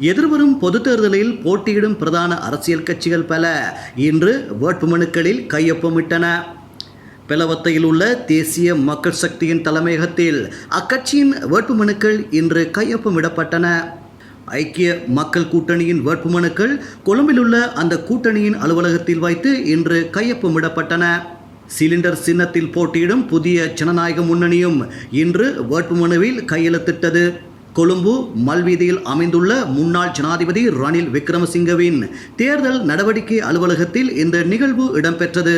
எதிர்வரும் பொதுத் தேர்தலில் போட்டியிடும் பிரதான அரசியல் கட்சிகள் பல. இன்று வேட்புமனுக்களில் கையொப்பமிட்டன. பெலவத்தையில் உள்ள தேசிய மக்கள் சக்தியின் தலைமையகத்தில் அக்கட்சியின் வேட்புமனுக்கள் இன்று கையொப்பமிடப்பட்டன. ஐக்கிய மக்கள் கூட்டணியின் வேட்புமனுக்கள் கொழும்பில் உள்ள அந்த கூட்டணியின் அலுவலகத்தில் வைத்து இன்று கையொப்பமிடப்பட்டன. சிலிண்டர் சின்னத்தில் போட்டியிடும் புதிய ஜனநாயக முன்னணியும் இன்று வேட்புமனுவில் கையெழுத்திட்டது. கொழும்பு மல்வீதியில் அமைந்துள்ள முன்னாள் ஜனாதிபதி ரணில் விக்ரமசிங்கவின் தேர்தல் நடவடிக்கை அலுவலகத்தில் இந்த நிகழ்வு இடம்பெற்றது.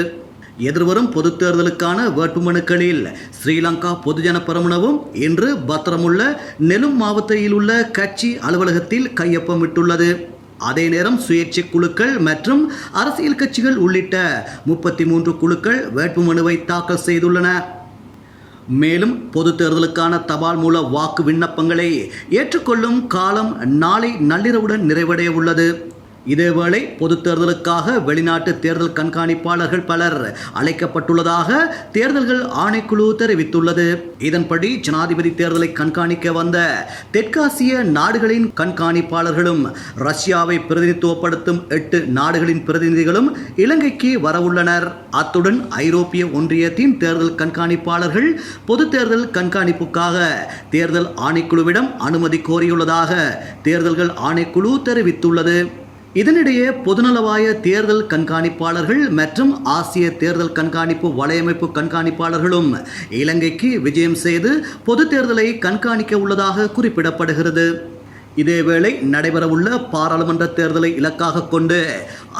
எதிர்வரும் பொது தேர்தலுக்கான வேட்புமனுக்களில் ஸ்ரீலங்கா பொதுஜன பெரமுனவும் இன்று பத்திரமுள்ள நெலும் மாவட்டத்தில் உள்ள கட்சி அலுவலகத்தில் கையொப்பமிட்டுள்ளது. அதே நேரம் சுயேட்சை குழுக்கள் மற்றும் அரசியல் கட்சிகள் உள்ளிட்ட முப்பத்தி மூன்று குழுக்கள் வேட்புமனுவை தாக்கல் செய்துள்ளன. மேலும் பொது தேர்தலுக்கான தபால் மூல வாக்கு விண்ணப்பங்களை ஏற்றுக்கொள்ளும் காலம் நாளை நள்ளிரவுடன் நிறைவடைய உள்ளது. இதேவேளை பொது தேர்தலுக்காக வெளிநாட்டு தேர்தல் கண்காணிப்பாளர்கள் பலர் அழைக்கப்பட்டுள்ளதாக தேர்தல்கள் ஆணைக்குழு தெரிவித்துள்ளது. இதன்படி ஜனாதிபதி தேர்தலை கண்காணிக்க வந்த தெற்காசிய நாடுகளின் கண்காணிப்பாளர்களும் ரஷ்யாவை பிரதிநிதித்துவப்படுத்தும் எட்டு நாடுகளின் பிரதிநிதிகளும் இலங்கைக்கு வரவுள்ளனர். அத்துடன் ஐரோப்பிய ஒன்றியத்தின் தேர்தல் கண்காணிப்பாளர்கள் பொது தேர்தல் கண்காணிப்புக்காக தேர்தல் ஆணைக்குழுவிடம் அனுமதி கோரியுள்ளதாக தேர்தல்கள் ஆணைக்குழு தெரிவித்துள்ளது. இதனிடையே பொதுநலவாய தேர்தல் கண்காணிப்பாளர்கள் மற்றும் ஆசிய தேர்தல் கண்காணிப்பு வலையமைப்பு கண்காணிப்பாளர்களும் இலங்கைக்கு விஜயம் செய்து பொது தேர்தலை கண்காணிக்க உள்ளதாக குறிப்பிடப்படுகிறது. இதேவேளை நடைபெறவுள்ள பாராளுமன்ற தேர்தலை இலக்காக கொண்டு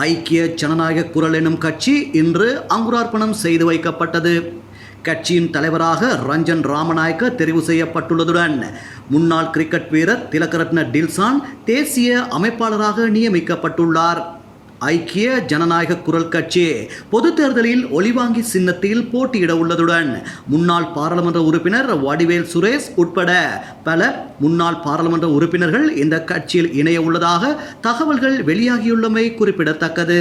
ஐக்கிய ஜனநாயக குரல் எனும் கட்சி இன்று அங்குரார்ப்பணம் செய்து வைக்கப்பட்டது. கட்சியின் தலைவராக ரஞ்சன் ராமநாயக்க தெரிவு செய்யப்பட்டுள்ளதுடன் முன்னாள் கிரிக்கெட் வீரர் திலகரத்ன டில்சான் தேசிய அமைப்பாளராக நியமிக்கப்பட்டுள்ளார். ஐக்கிய ஜனநாயக குரல் கட்சி பொது தேர்தலில் ஒளிவாங்கி சின்னத்தில் போட்டியிட உள்ளதுடன் முன்னாள் பாராளுமன்ற உறுப்பினர் வடிவேல் சுரேஷ் உட்பட பல முன்னாள் பாராளுமன்ற உறுப்பினர்கள் இந்த கட்சியில் இணைய உள்ளதாக தகவல்கள் வெளியாகியுள்ளமை குறிப்பிடத்தக்கது.